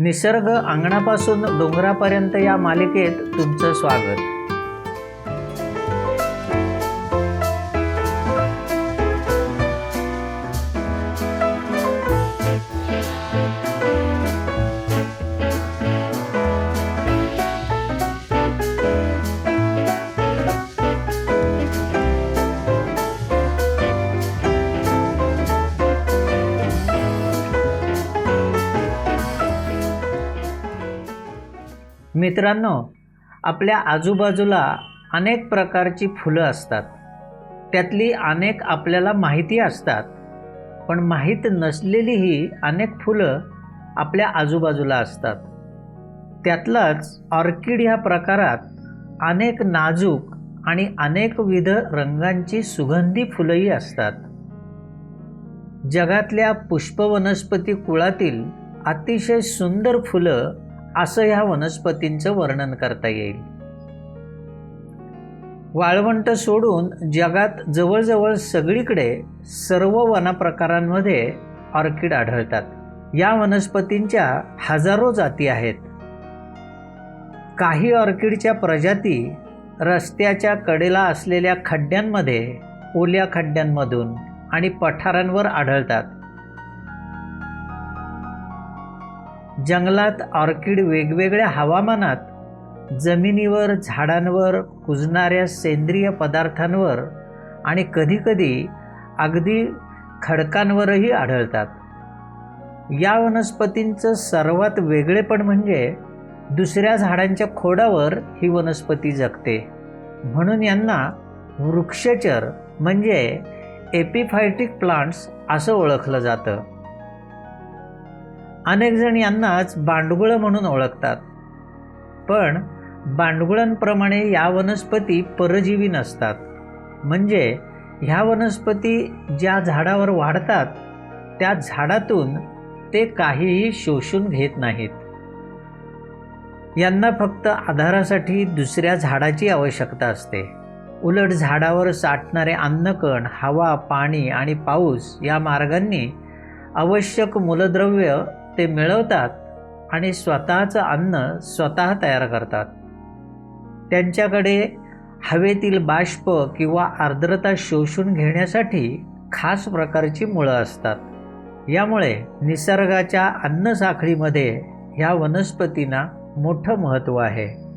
निसर्ग अंगणापासून डोंगरापर्यंत या मालिकेत तुमचं स्वागत. मित्रांनो आपल्या आजूबाजूला अनेक प्रकारची फुलं असतात. त्यातली अनेक आपल्याला माहिती असतात. पण माहीत नसलेलीही अनेक फुलं आपल्या आजूबाजूला असतात. त्यातलाच ऑर्किड ह्या प्रकारात अनेक नाजूक आणि अनेकविध रंगांची सुगंधी फुलंही असतात. जगातल्या पुष्पवनस्पती कुळातील अतिशय सुंदर फुलं असं ह्या वनस्पतींचं वर्णन करता येईल. वाळवंट सोडून जगात जवळजवळ सगळीकडे सर्व वनप्रकारांमध्ये ऑर्किड आढळतात. या वनस्पतींच्या हजारो जाती आहेत. काही ऑर्किडच्या प्रजाती रस्त्याच्या कडेला असलेल्या खड्ड्यांमध्ये ओल्या खड्ड्यांमधून आणि पठारांवर आढळतात. जंगलात ऑर्किड वेगवेगळ्या हवामानात जमिनीवर झाडांवर कुजणाऱ्या सेंद्रिय पदार्थांवर आणि कधीकधी अगदी खडकांवरही आढळतात. या वनस्पतींचं सर्वात वेगळेपण म्हणजे दुसऱ्या झाडांच्या खोडावर ही वनस्पती जगते. म्हणून यांना वृक्षचर म्हणजे एपिफायटिक प्लांट्स असं ओळखलं जातं. अनेक जण यांनाच बांडगुळं म्हणून ओळखतात. पण बांडगुळांप्रमाणे या वनस्पती परजीवी नसतात. म्हणजे ह्या वनस्पती ज्या झाडावर वाढतात त्या झाडातून ते काहीही शोषून घेत नाहीत. यांना फक्त आधारासाठी दुसऱ्या झाडाची आवश्यकता असते. उलट झाडावर साठणारे अन्नकण हवा पाणी आणि पाऊस या मार्गांनी आवश्यक मूलद्रव्य ते मिळवतात आणि स्वतःचं अन्न स्वतः तयार करतात. त्यांच्याकडे हवेतील बाष्प किंवा आर्द्रता शोषून घेण्यासाठी खास प्रकारची मुळं असतात. यामुळे निसर्गाच्या अन्नसाखळीमध्ये ह्या वनस्पतींना मोठं महत्त्व आहे.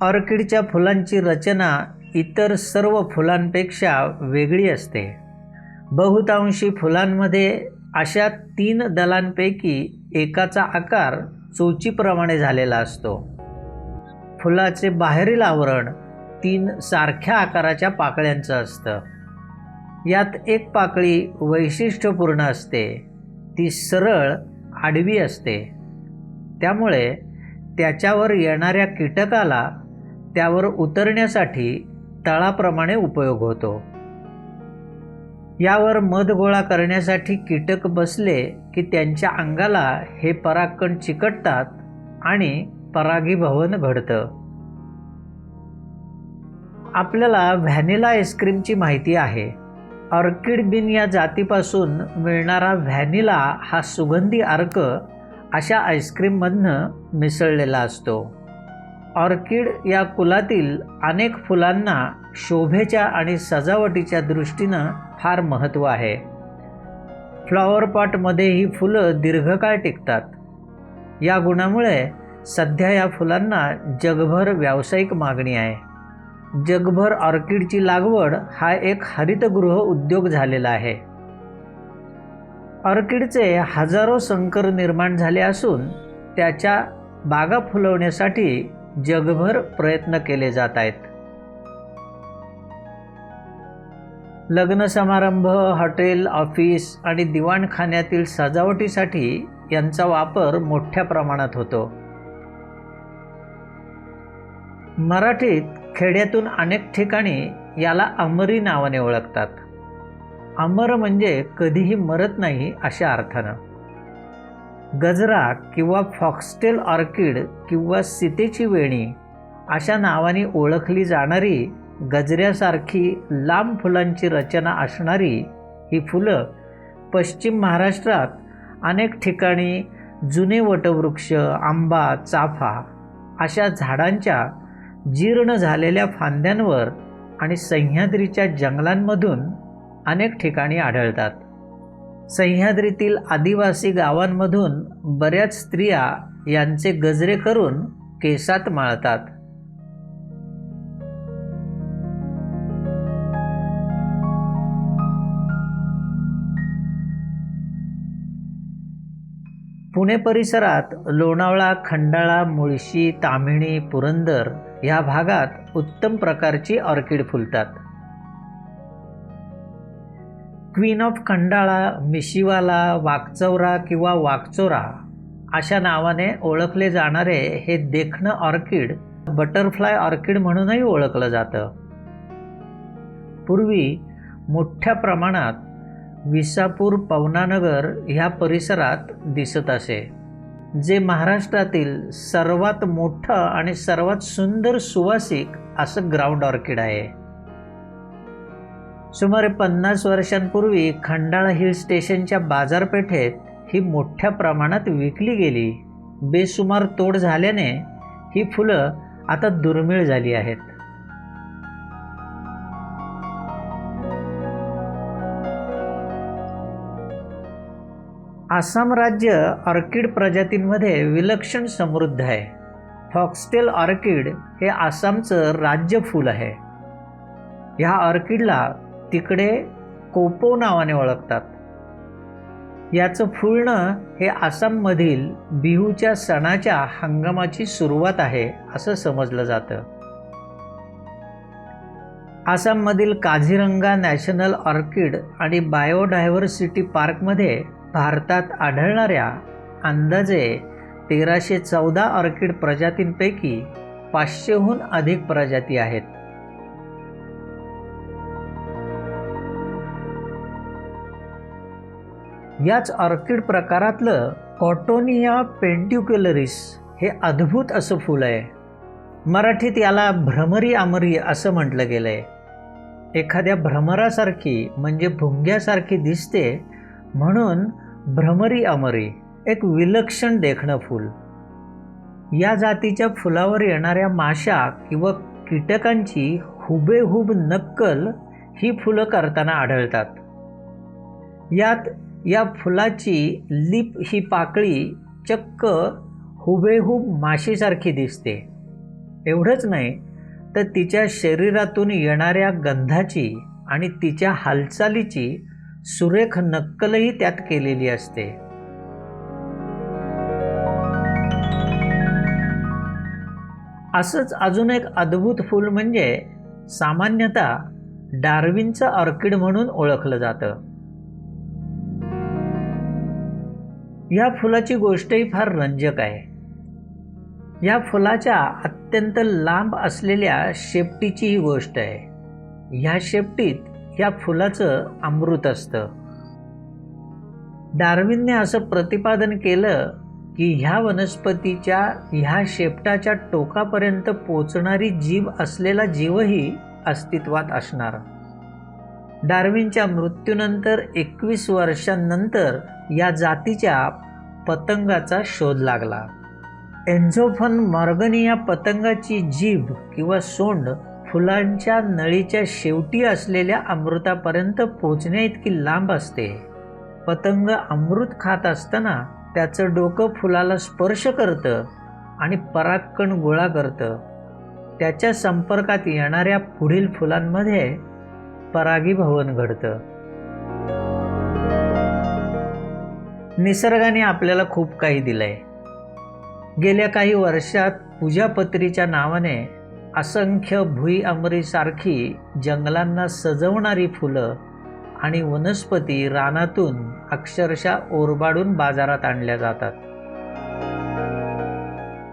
ऑर्किडच्या फुलांची रचना इतर सर्व फुलांपेक्षा वेगळी असते. बहुतांशी फुलांमध्ये अशा तीन दलांपैकी एकाचा आकार चोचीप्रमाणे झालेला असतो. फुलाचे बाहेरील आवरण तीन सारख्या आकाराच्या पाकळ्यांचं असतं. यात एक पाकळी वैशिष्ट्यपूर्ण असते. ती सरळ आडवी असते. त्यामुळे त्याच्यावर येणाऱ्या कीटकाला त्यावर उतरण्यासाठी तळाप्रमाणे उपयोग होतो. यावर मध गोळा करण्यासाठी कीटक बसले की त्यांच्या अंगाला हे परागकण चिकटतात आणि परागीभवन घडतं. आपल्याला व्हॅनिला आईस्क्रीमची माहिती आहे. ऑर्किड बिन या जातीपासून मिळणारा व्हॅनिला हा सुगंधी अर्क अशा आईस्क्रीममधनं मिसळलेला असतो. ऑर्किड या कुलातील अनेक फुलांना शोभेच्या आणि सजावटीच्या दृष्टीनं फार महत्त्व आहे. फ्लॉवर पॉटमध्ये ही फुलं दीर्घकाळ टिकतात. या गुणामुळे सध्या या फुलांना जगभर व्यावसायिक मागणी आहे. जगभर ऑर्किडची लागवड हा एक हरितगृह उद्योग झालेला आहे. ऑर्किडचे हजारो संकर निर्माण झाले असून त्याच्या बागा फुलवण्यासाठी जगभर प्रयत्न केले जात आहेत. लग्न समारंभ हॉटेल ऑफिस आणि दिवाणखान्यातील सजावटीसाठी यांचा वापर मोठ्या प्रमाणात होतो. मराठीत खेड्यातून अनेक ठिकाणी याला अमरी नावाने ओळखतात. अमर म्हणजे कधीही मरत नाही अशा अर्थानं. गजरा किंवा फॉक्सटेल ऑर्किड किंवा सीतेची वेणी अशा नावाने ओळखली जाणारी गजऱ्यासारखी लांब फुलांची रचना असणारी ही फुलं पश्चिम महाराष्ट्रात अनेक ठिकाणी जुने वटवृक्ष आंबा चाफा अशा झाडांच्या जीर्ण झालेल्या फांद्यांवर आणि सह्याद्रीच्या जंगलांमधून अनेक ठिकाणी आढळतात. सह्याद्रीतील आदिवासी गावांमधून बऱ्याच स्त्रिया यांचे गजरे करून केसात माळतात. पुणे परिसरात लोणावळा खंडाळा मुळशी ताम्हिणी पुरंदर या भागात उत्तम प्रकारची ऑर्किड फुलतात. क्वीन ऑफ खंडाळा मिशिवाला वाकचौरा किंवा वाकचोरा अशा नावाने ओळखले जाणारे हे देखणं ऑर्किड बटरफ्लाय ऑर्किड म्हणूनही ओळखलं जातं. पूर्वी मोठ्या प्रमाणात विसापूर पवनानगर ह्या परिसरात दिसत असे जे महाराष्ट्रातील सर्वात मोठं आणि सर्वात सुंदर सुवासिक असं ग्राउंड ऑर्किड आहे. सुमारे पन्नास वर्षांपूर्वी खंडाळा हिल स्टेशनच्या बाजारपेठेत ही मोठ्या प्रमाणात विकली गेली. बेसुमार तोड झाल्याने ही फुलं आता दुर्मिळ झाली आहेत. आसाम राज्य ऑर्किड प्रजातींमध्ये विलक्षण समृद्ध आहे. फॉक्सटेल ऑर्किड हे आसामचं राज्य फूल आहे. ह्या ऑर्किडला तिकडे कोपो नावाने ओळखतात. याचं फुलणं हे आसाममधील बिहूच्या सणाच्या हंगामाची सुरुवात आहे असं समजलं जातं. आसाममधील काझीरंगा नॅशनल ऑर्किड आणि बायोडायव्हर्सिटी पार्कमध्ये भारतात आढळणाऱ्या अंदाजे तेराशे चौदा ऑर्किड प्रजातींपैकी पाचशेहून अधिक प्रजाती आहेत. याच ऑर्किड प्रकारातलं कॉटोनिया पेंट्युक्युलरिस हे अद्भुत असं फूल आहे. मराठीत याला भ्रमरी आमरी असं म्हटलं गेलं आहे एखाद्या भ्रमरासारखी म्हणजे भुंग्यासारखी दिसते म्हणून भ्रमरी अमरी एक विलक्षण देखणं फूल. या जातीच्या फुलावर येणाऱ्या माशा किंवा कीटकांची हुबेहूब नक्कल ही फुलं करताना आढळतात. यात या फुलाची लिप ही पाकळी चक्क हुबेहूब माशीसारखी दिसते. एवढंच नाही तर तिच्या शरीरातून येणाऱ्या गंधाची आणि तिच्या हालचालीची सुरेख नक्कलही त्यात केलेली असते. असंच अजून एक अद्भुत फूल म्हणजे सामान्यतः डार्विनचं ऑर्किड म्हणून ओळखलं जातं. या फुलाची गोष्टही फार रंजक आहे. या फुलाच्या अत्यंत लांब असलेल्या शेपटीची ही गोष्ट आहे. ह्या शेपटीत ह्या फुलाचं अमृत असतं. डार्विनने असं प्रतिपादन केलं की ह्या वनस्पतीच्या ह्या शेपटाच्या टोकापर्यंत पोचणारी जीव असलेला जीवही अस्तित्वात असणार. डार्विनच्या मृत्यूनंतर एकवीस वर्षांनंतर या जातीच्या पतंगाचा शोध लागला. एन्झोफन मॉर्गनी या पतंगाची जीभ किंवा सोंड फुलांच्या नळीच्या शेवटी असलेल्या अमृतापर्यंत पोचण्या इतकी लांब असते. पतंग अमृत खात असताना त्याचं डोकं फुलाला स्पर्श करतं आणि परागकण गोळा करतं. त्याच्या संपर्कात येणाऱ्या पुढील फुलांमध्ये परागीभवन घडतं. निसर्गाने आपल्याला खूप काही दिलंय. गेल्या काही वर्षात पूजापत्रीच्या नावाने असंख्य भुई अमरीसारखी जंगलांना सजवणारी फुलं आणि वनस्पती रानातून अक्षरशः ओरबाडून बाजारात आणल्या जातात.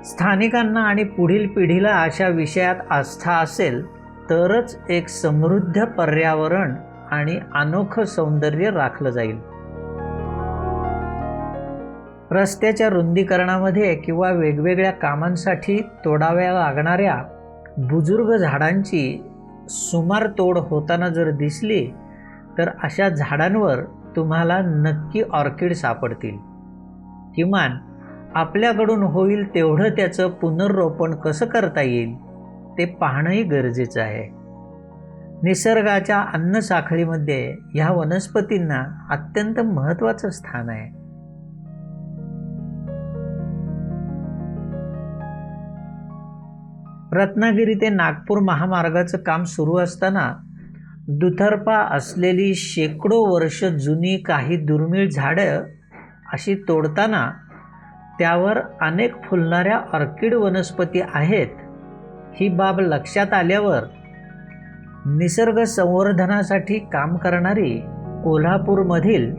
स्थानिकांना आणि पुढील पिढीला अशा विषयात आस्था असेल तरच एक समृद्ध पर्यावरण आणि अनोखं सौंदर्य राखलं जाईल. रस्त्याच्या रुंदीकरणामध्ये किंवा वेगवेगळ्या कामांसाठी तोडाव्या लागणाऱ्या बुजुर्ग झाडांची सुमार तोड होताना जर दिसली तर अशा झाडांवर तुम्हाला नक्की ऑर्किड सापडतील. किमान आपल्याकडून होईल तेवढं त्याचं पुनर्रोपण कसं करता येईल ते पाहणंही गरजेचं आहे. निसर्गाच्या अन्नसाखळीमध्ये ह्या वनस्पतींना अत्यंत महत्त्वाचं स्थान आहे. रत्नागिरी ते नागपूर महामार्गाचं काम सुरू असताना दुतर्फा असलेली शेकडो वर्ष जुनी काही दुर्मिळ झाडं अशी तोडताना त्यावर अनेक फुलणाऱ्या ऑर्किड वनस्पती आहेत. ही बाब लक्षात आल्यावर निसर्ग संवर्धनासाठी काम करणारी कोल्हापूरमधील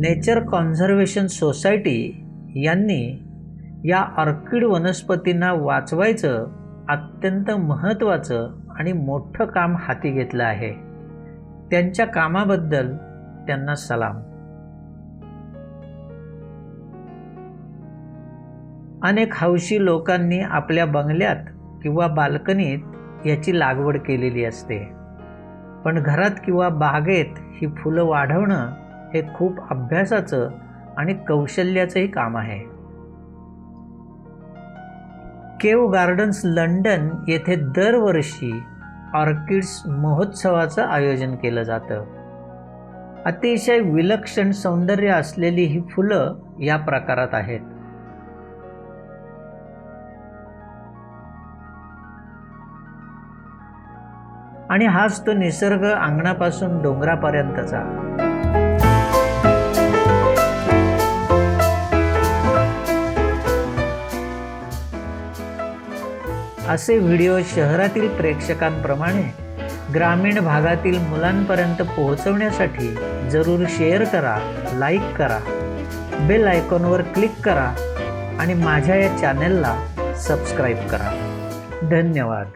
नेचर कॉन्झर्वेशन सोसायटी यांनी या ऑर्किड वनस्पतींना वाचवायचं अत्यंत महत्त्वाचं आणि मोठं काम हाती घेतलं आहे. त्यांच्या कामाबद्दल त्यांना सलाम. अनेक हौशी लोकांनी आपल्या बंगल्यात किंवा बाल्कनीत याची लागवड केलेली असते. पण घरात किंवा बागेत ही फुलं वाढवणं हे खूप अभ्यासाचं आणि कौशल्याचंही काम आहे. केव गार्डन्स लंडन येथे दरवर्षी ऑर्किड्स महोत्सवाचं आयोजन केलं जातं. अतिशय विलक्षण सौंदर्य असलेली ही फुलं या प्रकारात आहेत. आणि हाच तो निसर्ग अंगणापासून डोंगरापर्यंतचा. असे व्हिडिओ शहरातील प्रेक्षकांप्रमाणे ग्रामीण भागातील मुलांपर्यंत पोहोचवण्यासाठी जरूर शेअर करा लाईक करा बेल आयकॉनवर क्लिक करा आणि माझ्या या चॅनेलला सबस्क्राईब करा. धन्यवाद.